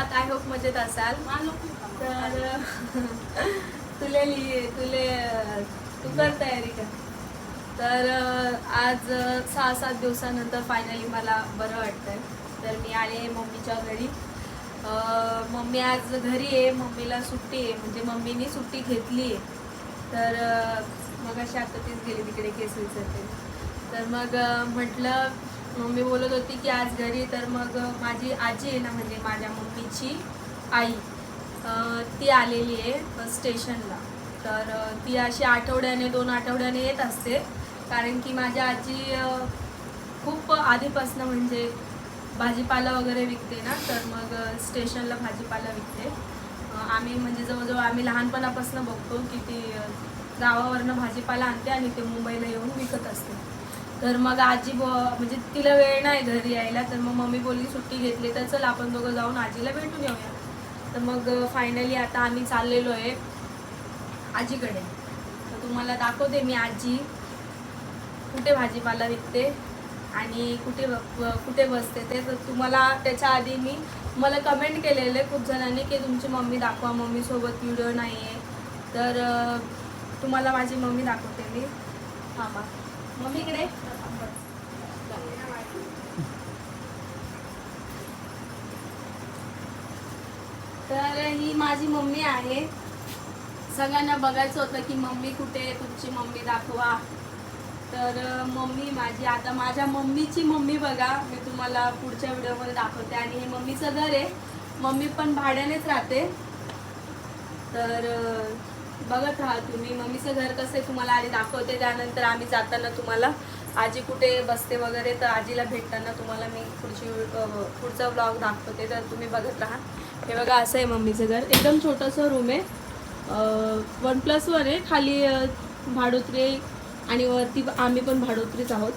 आहात I hope मजेत असाल. तर तुले लिहि तुले तू कर तयारी कर. तर आज सहा सात दिवसानंतर फायनली मला बरं वाटतंय. तर मी आले मम्मीच्या घरी. मम्मी आज घरी आहे. मम्मीला सुट्टी आहे. म्हणजे मम्मीनी सुट्टी घेतली आहे. तर मग अशी आता तीच गेली तिकडे केस विचारते तर मग म्हटलं मम्मी बोलत होती की आज घरी तर मग माझी आजी आहे ना म्हणजे माझ्या मम्मीची आई ती आलेली आहे स्टेशनला. तर ती अशी आठवड्याने दोन आठवड्याने येत असते. कारण की माझ्या आजी खूप आधीपासनं म्हणजे भाजीपाला वगैरे विकते ना तर मग स्टेशनला भाजीपाला विकते. आम्ही म्हणजे जवळजवळ आम्ही लहानपणापासून बघतो की ती गावावरनं भाजीपाला आणते आणि ते मुंबईला येऊन विकत असते. तर मग आजी ब म्हणजे तिला वेळ नाही घरी यायला तर मग मम्मी बोलली सुट्टी घेतली तर चल आपण दोघं जाऊन आजीला भेटून येऊया. तर मग फायनली आता आम्ही चाललेलो आहे आजीकडे. तर तुम्हाला दाखवते मी आजी कुठे भाजीपाला विकते आणि कुठे कुठे बसते ते. तर तुम्हाला त्याच्या आधी मी मला कमेंट केलेले खूप जणांनी की तुमची मम्मी दाखवा मम्मीसोबत व्हिडिओ नाही आहे तर तुम्हाला माझी मम्मी दाखवते मी. थांबा. मम्मीकडे तर ही माझी मम्मी आहे. सगळ्यांना बघायचं होतं की मम्मी कुठे आहे तुमची मम्मी दाखवा. तर मम्मी माझी आता माझ्या मम्मीची मम्मी बघा. मी तुम्हाला पुढच्या व्हिडिओमध्ये दाखवते. आणि हे मम्मीचं घर आहे. मम्मी पण भाड्यानेच राहते. तर बघत राहा तुम्ही. मम्मीचं घर कसं आहे तुम्हाला आधी दाखवते त्यानंतर आम्ही जाताना तुम्हाला आजी कुठे बसते वगैरे तर आजीला भेटताना तुम्हाला मी पुढची पुढचा ब्लॉग दाखवते. तर तुम्ही बघत राहा. हे बघा असं आहे मम्मीचं घर. एकदम छोटंसं रूम आहे. वन प्लसवर आहे. खाली भाडोत्री आणि वरती आम्ही पण भाडोत्रीच आहोत.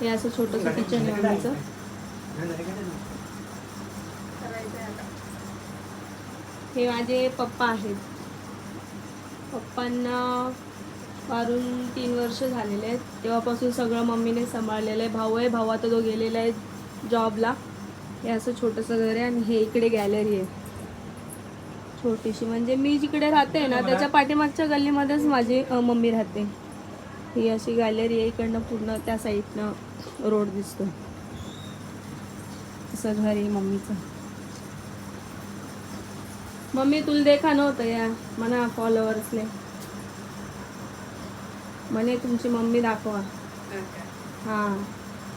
हे असं छोटंसं किचन आहे मम्मीचं हे माझे पप्पा आहेत. पप्पांना वारून तीन वर्ष झालेले आहेत. तेव्हापासून सगळं मम्मीने सांभाळलेलं आहे. भाऊ आहे भाऊ आता तो गेलेला आहे जॉबला. हे असं छोटंसं घर आहे आणि हे इकडे गॅलरी आहे. छोटीशी. म्हणजे मी जिकडे राहते ना त्याच्या पाठीमागच्या गल्लीमध्येच माझी मम्मी राहते. ही अशी गॅलरी आहे. इकडनं पूर्ण त्या साईडनं रोड दिसतो असं घर आहे मम्मीचं. मम्मी तुला देखा नव्हतं या म्हणा फॉलोअर्सले म्हणे तुमची मम्मी दाखवा. हां.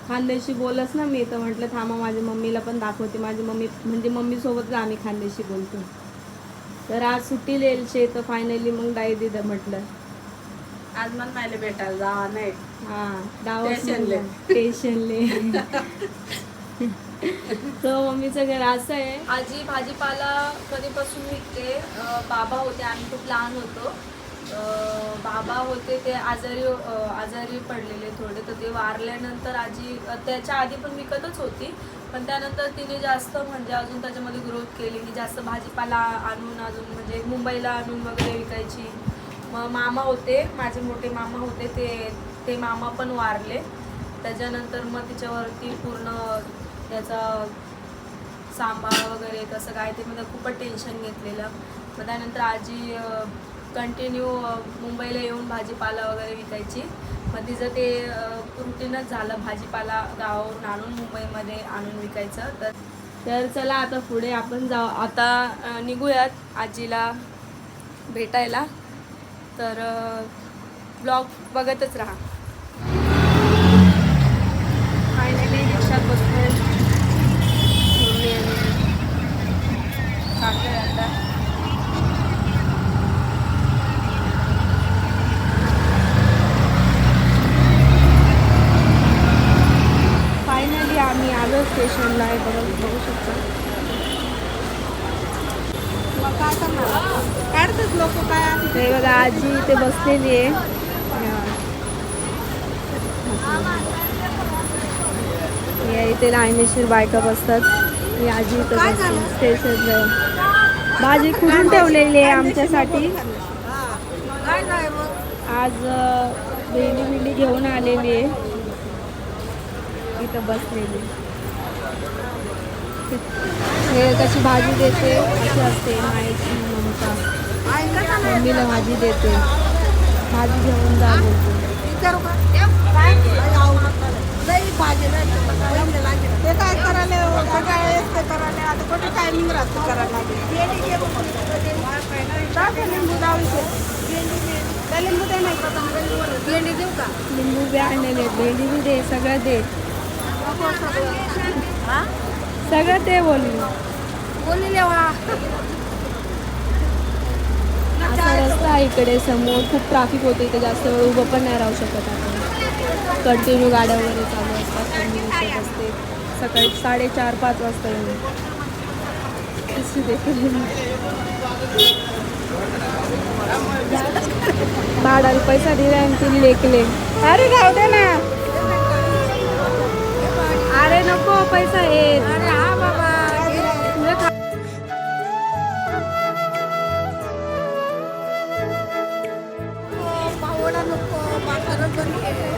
खानदेशी बोलस ना मी तर म्हटलं थांबा माझ्या मम्मीला पण दाखवते. माझी मम्मी म्हणजे मम्मीसोबत आम्ही खानदेशी बोलतो. तर आज सुट्टी लिहायची तर फायनली मग डाय दिलं म्हटलं. आज मला मायले भेटायला जावा नाही. हां डावस स्टेशनले. तर मम्मीचं घर असं आहे. आजी भाजीपाला कधीपासून विकते? बाबा होते आम्ही खूप लहान होतो. बाबा होते ते आजारी आजारी पडलेले थोडे तर ते वारल्यानंतर आजी त्याच्या आधी पण विकतच होती. पण त्यानंतर तिने जास्त म्हणजे अजून त्याच्यामध्ये ग्रोथ केली. की जास्त भाजीपाला आणून अजून म्हणजे मुंबईला आणून वगैरे विकायची. मग मामा होते माझे मोठे मामा होते ते ते मामा पण वारले. त्याच्यानंतर मग तिच्यावरती पूर्ण त्याचा सांभाळ वगैरे कसं काय ते मला खूपच टेन्शन घेतलेलं. मग त्यानंतर आजी कंटिन्यू मुंबईला येऊन भाजीपाला वगैरे विकायची. मग तिचं ते रुटीनच झालं भाजीपाला गावावरून आणून मुंबईमध्ये आणून विकायचं. तर तर चला आता पुढे आपण जाऊ आता निघूयात आजीला भेटायला. तर ब्लॉग बघतच राहा फायनली रिक्षात बसतोय मम्मी आणि चाललोय आता फायनली आम्ही आलो स्टेशनला आहे बघा बघू शकता मग काय करणार काढतात लोक काय हे बघा आजी इथे बसलेली आहे. या. इथे लाईनीशीर बायका बसतात. ही आजी इथे? स्टेशनला भाजी कुठून ठेवलेली आहे आमच्यासाठी? आज भेंडी बिंडी घेऊन आलेली आहे. इथं बसलेली. हे कशी भाजी देते अशी असते मायेची ममता. मम्मीला भाजी देते. भाजी घेऊन जा बोलते. ते काय करायला सगळ्या वेळेस ते करायला. आता कुठे टायमिंग राहतो करायला? टाका लिंबू. त्या लिंबू दे नाही भेंडी देऊ का? लिंबू बी आणलेले भेंडी बी दे सगळं दे. सगळं दे बोलली. बोलले वा असा रस्ता आहे इकडे समोर खूप ट्राफिक होते इथे जास्त वेळ उभं पण नाही राहू शकत आपण. कंटिन्यू गाड्या वगैरे चालू असतात कंटिन्यू असते. सकाळी साडेचार पाच वाजता येऊन. किती देखील भाडाला पैसा दिला आणि ती लेकले. अरे राहू दे ना. अरे नको पैसा येत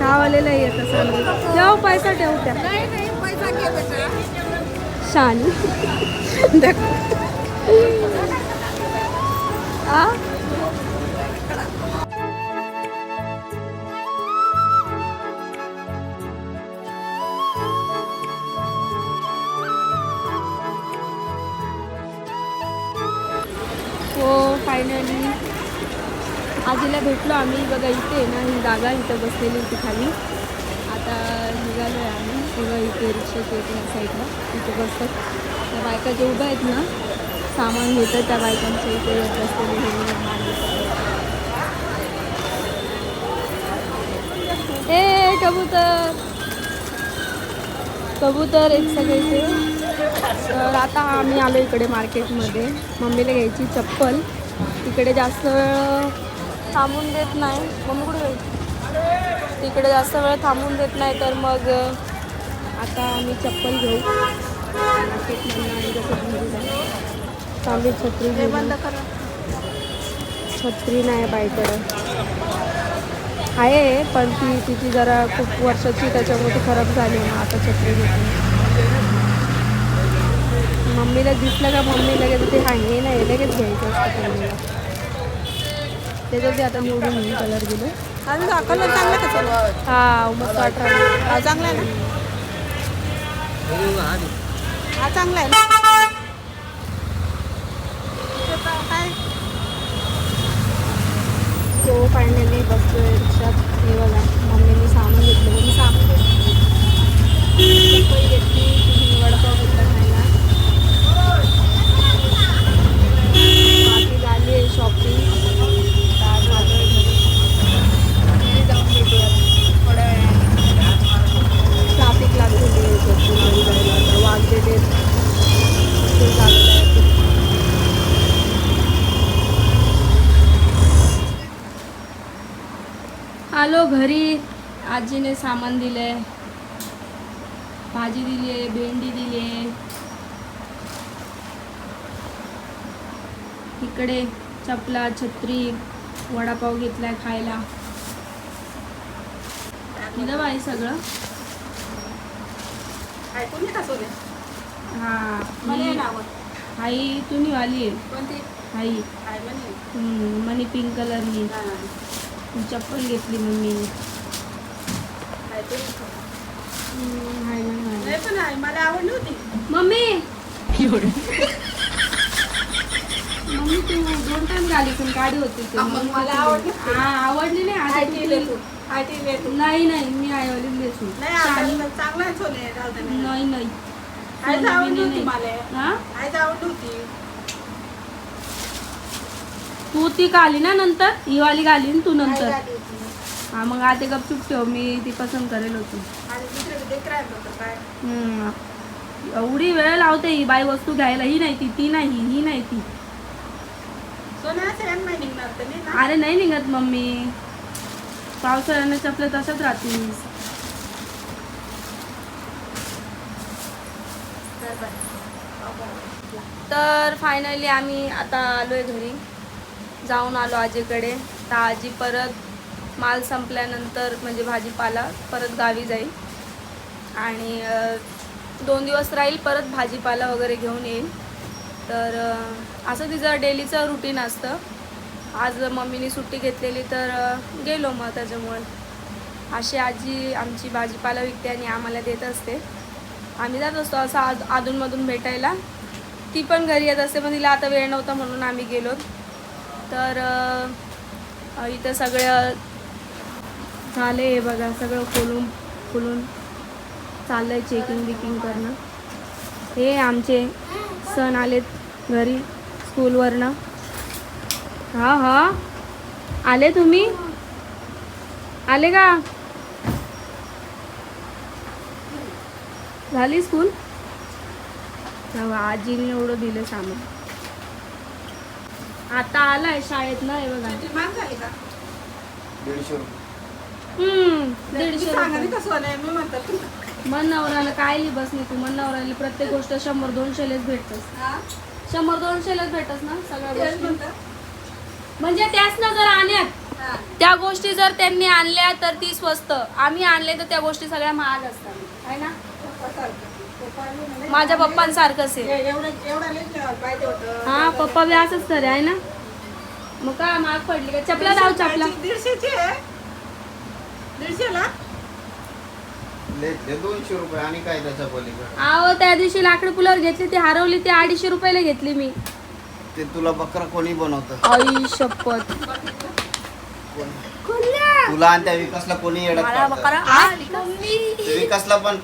खावालेला येत असं ठेव पैसा ठेव त्या. नाही नाही पैसा घे बेटा शानी. आ? हो फायनली आजीला भेटलो आम्ही. बघा इथे ना ही जागा इथं बसलेली होती खाली. आता निघालो आहे आम्ही. बघा इथे रिक्षा येते साईडला इथे बसतात. त्या बायका जे उभ्या आहेत ना सामान घेतात त्या बायकांच्या इथे बसलेली हे कबूतर. कबूतर एक सगळे इथे. तर आता आम्ही आलो इकडे मार्केटमध्ये मम्मीला घ्यायची चप्पल. तिकडे जास्त थांबून देत नाही. मम्मी कुठे तिकडे जास्त वेळ थांबून देत नाही तर मग आता आम्ही चप्पल घेऊ. चांगली छत्री घेऊ बंद छत्री नाही बाईकडं. आहे पण ती तिची जरा खूप वर्षाची त्याच्यामुळे ती खराब झाली मग आता छत्री घेतली. मम्मीला दिसलं का? मम्मी लगेच ते हा हे नाही लगेच घ्यायचं असतं. त्याच्यात आता निवडून घेऊन कलर दिले आणि कलर चांगला का सर्व हा मस्त वाटलं. हा चांगला आहे ना? हा चांगला आहे ना? काय तो फायनली बसतोय रिक्षात. हे बघा मम्मीने सामान घेतलं. मी सामान घेतलं चप्पल घेतली तुम्ही वडापाव घेतला खायला बाकी झाली आहे शॉपिंग आता चालू आहे घरी घरी जाऊन भेटूया थोड्या वेळाने ट्राफिक लागलेली आहे भरपूर घरी जायला आता वाजलेले ते झालेलं आहे आलो घरी. आजीने सामान दिलंय भाजी दिली आहे भेंडी दिली आहे. इकडे चपला छत्री वडापाव घेतलाय खायला. दिलं बाई सगळं. ऐकून घे सोने? हा. मला ना आवड आई तू कोणती? आई. म्हणे. हम्म, मनी पिंक कलरनी. हा. चप्पल घेतली मम्मीने. ऐकून घे. हम्म, हाय ना, हाय. नाही पण आहे मला आवडली होती. मम्मी! मम्मी तू दोन टाइम गाडी पण गाडी होती ते. मग मग मला आवडली. हा आवडली नाही. आता ती- तू. तू. नाही नाही. मी आईवली लेसून नाही चांगला आहे सोने राहू दे नाही. नाही. आवडली होती. मला. हा? आवडली होती. तू ती गाली ना नंतर? ही वाली गाली ना तू आई नंतर? झाली होती. हा मग आता गपचूप ठेव मी ती पसंत करेल होती. आणि दुसरे देख राहिलं होतं काय. हम्म. एवढी वेळ लावते ही बाई वस्तू घ्यायला ही नाही ती ती नाही ही नाही ती. सोन्या सेम नाही निघणार तर नाही ना? अरे नाही निघत मम्मी. पावसाळ्याने चपले तसंच राहतीस काय बाय. तर फायनली आम्ही आता आलो आहे घरी. जाऊन आलो आजीकडे. तर आजी परत माल संपल्यानंतर म्हणजे भाजीपाला परत गावी जाईल. आणि दोन दिवस राहील परत भाजीपाला वगैरे घेऊन येईल. तर असं तिचं डेलीचं रुटीन असतं. आज मम्मीने सुट्टी घेतलेली तर गेलो मग त्याच्यामुळे. अशी आजी आमची भाजीपाला विकते आणि आम्हाला देत असते. आम्ही जात असतो असं आज अधूनमधून भेटायला. ती पण घरी येत असते पण तिला आता वेळ नव्हता म्हणून आम्ही गेलो. तर इथं सगळं झाले हे बघा. सगळं खोलून खोलून चाललंय चेकिंग बिकिंग करणं. हे आमचे सण आलेत घरी स्कूलवरनं. हा हा. आले तुम्ही? आले का? झाली स्कूल? तेव्हा आजीने एवढं दिलं सामान आता आलाय शाळेत ना हे बघा. मान झाली का? दीडशे हम्म मन नवऱ्याला काय लिहि बस नाही तू मन नवऱ्याला प्रत्येक गोष्ट शंभर दोनशेलेच भेटतस. शंभर दोनशेलाच भेटतस ना सगळ्या गोष्टी? म्हणजे त्याच ना जर आणल्यात त्या गोष्टी जर त्यांनी आणल्या तर ती स्वस्त. आम्ही आणले तर त्या गोष्टी सगळ्या महाग असतात. आहे ना? माझ्या पप्पांसारखंच आहे. एवढं एवढं लई पाहिजे होतं. हा पप्पा बी असंच तर आहे ना? मग काय महाग पडली का? चपला धाव चपला. दीडशेची आहे. दीडशेला? दोनशे रुपये आणि काय त्याच्या पलीकडे? आहो त्या दिवशी लाकडी पुलावर घेतली ती हरवली ती अडीचशे रुपयाला घेतली मी. ते तुला बकरा कोणी बनवतं? आई शपथ. तुला आणि त्या विकासला कोणी येडत मला काढतं? बकरा आ, मम्मी. त्या विकासला पण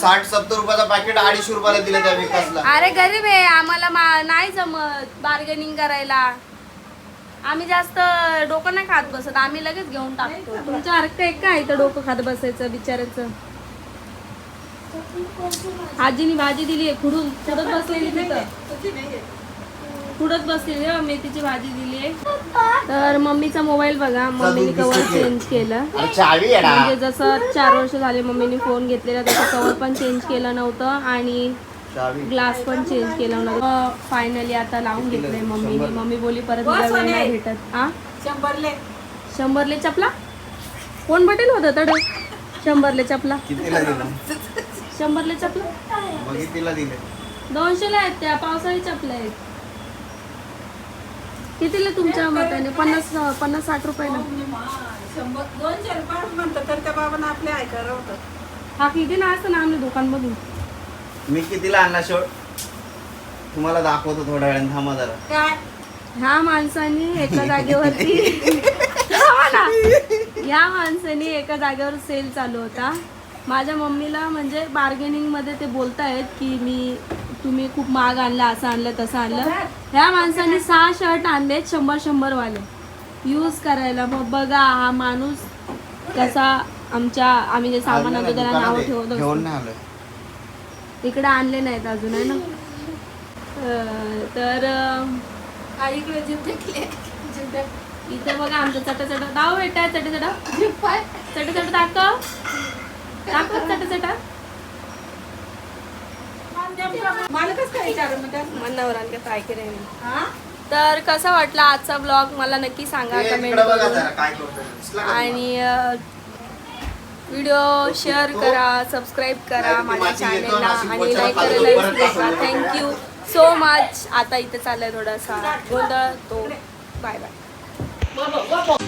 साठ सत्तर रुपयाचा पॅकेट अडीचशे रुपयाला दिलं त्या विकासला. अरे गरीब आहे आम्हाला मा- नाही जमत बार्गेनिंग करायला. आम्ही जास्त डोकं नाही खात बसत आम्ही लगेच घेऊन टाकतो. तुमच्या अर्थ एक काय इथं डोकं खात बसायचं बिचारायचं आजीनी भाजी दिली आहे खुडून खुडत बसलेली तिथं. खुडत बसलेली आहे, मेथीची भाजी दिली. तर मम्मीचा मोबाईल बघा. मम्मीने कवर. चेंज केलं. म्हणजे जसं चार वर्ष झाले मम्मीने फोन घेतलेला त्याचं कवर पण चेंज केलं नव्हतं आणि चावी. ग्लास पण चेंज केला नव्हता. फायनली आता लावून घेतलंय मम्मीने. मम्मी बोली परत. नाही भेटत. हा शंभरले. शंभरले चपला? कोण बटेल होतं तड? शंभरले चपला. शंभरले चपला? दोनशेला आहेत त्या. पावसाळी चपल्या आहेत. कितीला तुमच्या मताने? पन्नास पन्नास साठ रुपयाला शंभर दोनशे रुपये म्हणतात तर त्या बाबांना आपले ऐकायला होतं. हा किती ना असतं ना आम्ही दुकानमधून? मी कितीला आणला तुम्हाला दाखवतो थोड्या वेळाने थांबा जरा. काय? ह्या माणसाने एका जागेवरती थांबा ना. या माणसाने एका जागेवर सेल चालू होता. माझ्या मम्मीला म्हणजे बार्गेनिंगमध्ये ते बोलतायत की मी तुम्ही खूप महाग आणला असं आणलं तसं आणलं. ह्या माणसाने सहा शर्ट आणलेत शंभर शंभर वाले यूज करायला. मग बघा हा माणूस कसा आमच्या आम्ही जे सामान आणतो त्याला नाव ठेवत इकडे आणले नाहीत अजून आहे ना? तर इकडे जीव इथे बघा आमचं चटा चटा दाव बेटा चटा चटा चटा चटा दाखव. दाखव चटा चटा. काय हा? तर कसा वाटला आजचा ब्लॉग मला नक्की सांगा ते कमेंट करून. आणि व्हिडिओ शेअर करा सबस्क्राईब करा माझ्या चॅनेलला आणि लाईक करायला विसरू थँक्यू सो मच आता इथे चाललाय थोडासा गोंधळ. तो बाय बाय